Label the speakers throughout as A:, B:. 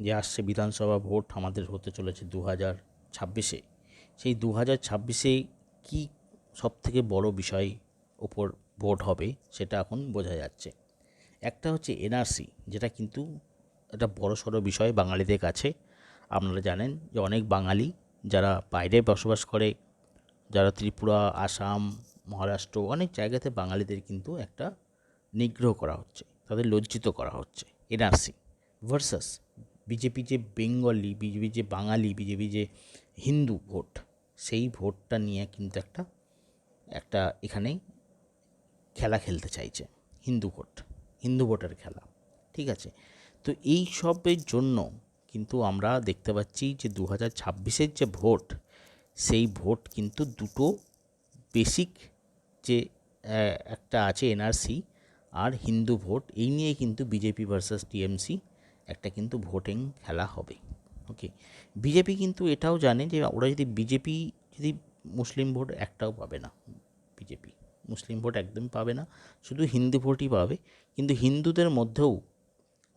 A: যে আসছে বিধানসভা ভোট আমাদের হতে চলেছে দু হাজার ছাব্বিশে। সেই দু হাজার ছাব্বিশে কী সবথেকে বড় বিষয় ওপর ভোট হবে সেটা এখন বোঝা যাচ্ছে। একটা হচ্ছে এনআরসি, যেটা কিন্তু একটা বড় সড়ো বিষয় বাঙালিদের কাছে। আপনারা জানেন যে অনেক বাঙালি যারা বাইরে বসবাস করে, যারা ত্রিপুরা, আসাম, মহারাষ্ট্র, অনেক জায়গাতে বাঙালিদের কিন্তু একটা নিগ্রহ করা হচ্ছে, তাদের লজ্জিত করা হচ্ছে। এনআরসি ভার্সাস বিজেপি যে বেঙ্গলি, বিজেপি যে বাঙালি, বিজেপি যে হিন্দু ভোট, সেই ভোটটা নিয়ে কিন্তু একটা একটা এখানে খেলা খেলতে চাইছে, হিন্দু ভোট, হিন্দু ভোটের খেলা, ঠিক আছে? তো এই সবের জন্য কিন্তু আমরা দেখতে পাচ্ছি যে দু হাজার ছাব্বিশের যে ভোট, সেই ভোট কিন্তু দুটো বেসিক যে একটা আছে এনআরসি আর হিন্দু ভোট, এই নিয়ে কিন্তু বিজেপি ভার্সাস টিএমসি একটা কিন্তু ভোটিং খেলা হবে ওকে বিজেপি কিন্তু এটাও জানে যে ওরা যদি বিজেপি যদি মুসলিম ভোট একটাও পাবে না, বিজেপি মুসলিম ভোট একদমই পাবে না, শুধু হিন্দু ভোটই পাবে, কিন্তু হিন্দুদের মধ্যেও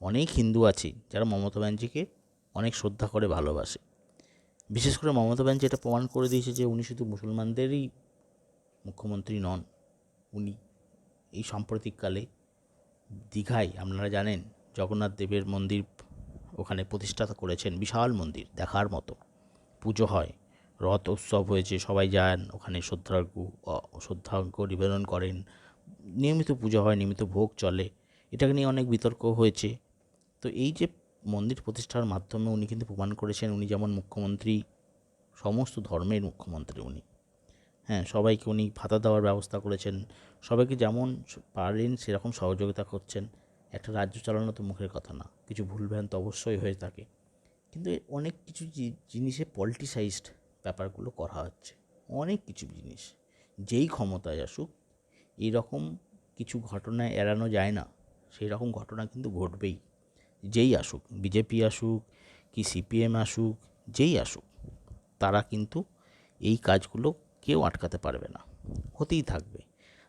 A: অনেক হিন্দু আছে যারা মমতা ব্যানার্জিকে অনেক শ্রদ্ধা করে ভালোবাসে। বিশেষ করে মমতা ব্যানার্জি এটা প্রমাণ করে দিয়েছে যে উনি শুধু মুসলমানদেরই মুখ্যমন্ত্রী নন, উনি এই সাম্প্রতিককালে দীঘায়, আপনারা জানেন জগন্নাথ দেবের মন্দির ওখানে প্রতিষ্ঠা করেছেন, বিশাল মন্দির দেখার মতো। পুজো হয়, রথ উৎসব হয়েছে, সবাই যান, ওখানে শ্রদ্ধার্ঘ শ্রদ্ধার্ঘ নিবেদন করেন। নিয়মিত পুজো হয়, নিয়মিত ভোগ চলে। এটাকে নিয়ে অনেক বিতর্ক হয়েছে। তো এই যে মন্দির প্রতিষ্ঠার মাধ্যমে উনি কিন্তু প্রমাণ করেছেন, উনি যেমন মুখ্যমন্ত্রী, সমস্ত ধর্মের মুখ্যমন্ত্রী উনি। হ্যাঁ সবাইকে উনি ভাতা দেওয়ার ব্যবস্থা করেছেন। সবাইকে যেমন পারেন, সেরকম সহযোগিতা করছেন। একটা রাজ্য চালানো তো মুখের কথা না। কিছু ভুলভ্রান্ত অবশ্যই হয়ে থাকে। কিন্তু অনেক কিছু জিনিসে পলিটিসাইজড ব্যাপারগুলো করা হচ্ছে। অনেক কিছু জিনিস। যেই ক্ষমতায় আসুক, এইরকম কিছু ঘটনা এড়ানো যায় না। সেই রকম ঘটনা কিন্তু ঘটবেই। যেই আসুক বিজেপি আসুক কি সিপিএম আসুক, যেই আসুক, তারা কিন্তু এই কাজগুলো কেউ আটকাতে পারবে না। হতেই থাকবে।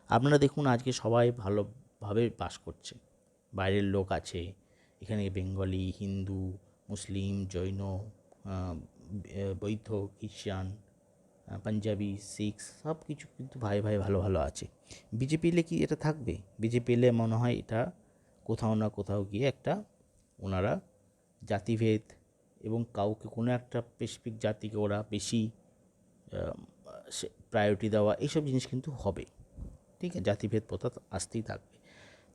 A: আপনারা দেখুন আজকে সবাই ভালোভাবে বাস করছে। বাইরের লোক আছে। এখানে বেঙ্গলি হিন্দু মুসলিম জৈন বৌদ্ধ আহ, পাঞ্জাবি শিখ সব কিছু কিন্তু ভাই ভাই ভালো ভালো আছে। বিজেপি এলে কি এটা থাকবে? বিজেপি এলে মনে হয় এটা কোথাও না কোথাও গিয়ে একটা ওনারা জাতিভেদ এবং কাউকে কোনো একটা স্পেসিফিক জাতিকে ওরা বেশি প্রায়োরিটি দেওয়া এইসব জিনিস কিন্তু হবে। ঠিক আছে? জাতিভেদ প্রথা আসতেই থাকবে।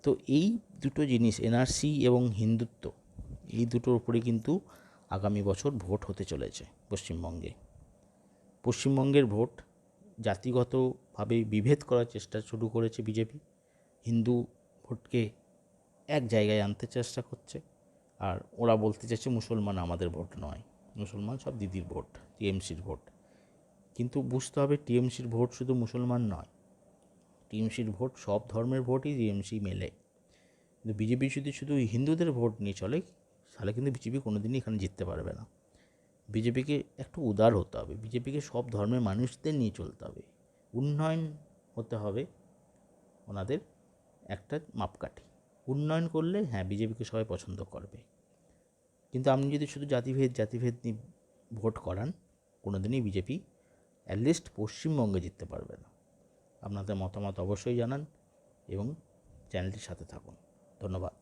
A: তো এই দুটো জিনিস এনআরসি এবং হিন্দুত্ব, এই দুটোর উপরে কিন্তু আগামী বছর ভোট হতে চলেছে পশ্চিমবঙ্গে। পশ্চিমবঙ্গের ভোট জাতিগতভাবে বিভেদ করার চেষ্টা শুরু করেছে বিজেপি। হিন্দু ভোটকে এক জায়গায় আনতে চেষ্টা করছে, আর ওরা বলতে চাইছে মুসলমান আমাদের ভোট নয়। মুসলমান সব দিদির ভোট, টিএমসির ভোট। কিন্তু বুঝতে হবে টিএমসির ভোট শুধু মুসলমান নয় টিএমসির ভোট, সব ধর্মের ভোটই টিএমসি মেলে। কিন্তু বিজেপি যদি শুধু হিন্দুদের ভোট নিয়ে চলে, তাহলে কিন্তু বিজেপি কোনো দিনই এখানে জিততে পারবে না। বিজেপিকে একটু উদার হতে হবে, বিজেপিকে সব ধর্মের মানুষদের নিয়ে চলতে হবে। উন্নয়ন হতে হবে ওনাদের একটা মাপকাঠি। উন্নয়ন করলে হ্যাঁ বিজেপিকে সবাই পছন্দ করবে। কিন্তু আপনি যদি শুধু জাতিভেদ জাতিভেদ নিয়ে ভোট করান কোনো দিনই বিজেপি অ্যাটলিস্ট পশ্চিমবঙ্গে জিততে পারবে না। আপনাদের মতামত অবশ্যই জানান এবং চ্যানেলটির সাথে থাকুন। ধন্যবাদ।